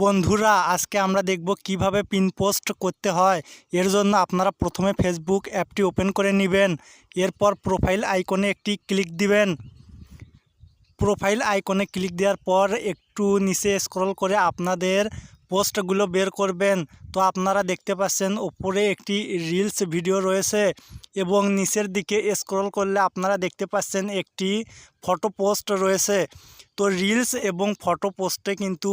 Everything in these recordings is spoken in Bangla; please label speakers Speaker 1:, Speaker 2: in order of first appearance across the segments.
Speaker 1: বন্ধুরা, আজকে আমরা দেখব কীভাবে পিন পোস্ট করতে হয়। এর জন্য আপনারা প্রথমে ফেসবুক অ্যাপটি ওপেন করে নেবেন। এরপর প্রোফাইল আইকনে একটি ক্লিক দিবেন। প্রোফাইল আইকনে ক্লিক দেওয়ার পর একটু নিচে স্ক্রল করে আপনাদের পোস্টগুলো বের করবেন। তো আপনারা দেখতে পাচ্ছেন ওপরে একটি রিলস ভিডিও রয়েছে এবং নিচের দিকে স্ক্রল করলে আপনারা দেখতে পাচ্ছেন একটি ফটো পোস্ট রয়েছে। তো রিলস এবং ফটো পোস্টে কিন্তু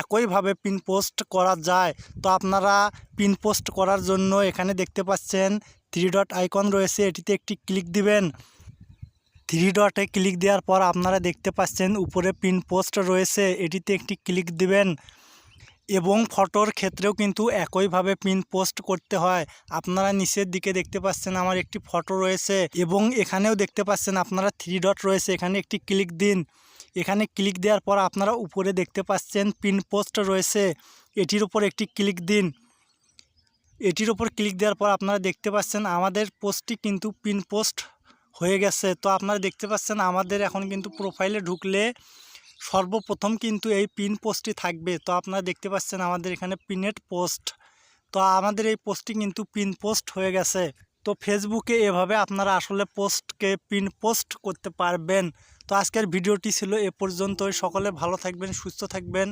Speaker 1: একইভাবে পিন পোস্ট করা যায়। তো আপনারা পিন পোস্ট করার জন্য এখানে দেখতে পাচ্ছেন থ্রি ডট আইকন রয়েছে, এটিতে একটি ক্লিক দিবেন। থ্রি ডটে ক্লিক দেওয়ার পর আপনারা দেখতে পাচ্ছেন উপরে পিন পোস্ট রয়েছে, এটিতে একটি ক্লিক দিবেন। এবং ফটোর ক্ষেত্রেও কিন্তু একইভাবে পিন পোস্ট করতে হয়। আপনারা নিচের দিকে দেখতে পাচ্ছেন আমার একটি ফটো রয়েছে এবং এখানেও দেখতে পাচ্ছেন আপনারা থ্রি ডট রয়েছে, এখানে একটি ক্লিক দিন। এখানে ক্লিক দেওয়ার পর আপনারা উপরে দেখতে পাচ্ছেন পিন পোস্ট রয়েছে। এটির উপর একটি ক্লিক দিন। এটির উপর ক্লিক দেওয়ার পর আপনারা দেখতে পাচ্ছেন আমাদের পোস্টটি কিন্তু পিন পোস্ট হয়ে গেছে। তো আপনারা দেখতে পাচ্ছেন আমাদের এখন কিন্তু প্রোফাইলে ঢুকলে সর্বপ্রথম কিন্তু এই পিন পোস্টটি থাকবে। তো আপনারা দেখতে পাচ্ছেন আমাদের এখানে পিনেট পোস্ট। তো আমাদের এই পোস্টটি কিন্তু পিন পোস্ট হয়ে গেছে। তো ফেসবুকে এভাবে আপনারা আসলে পোস্টকে পিন পোস্ট করতে পারবেন। তো আজকের ভিডিওটি ছিল এ পর্যন্তই। সকলে ভালো থাকবেন, সুস্থ থাকবেন।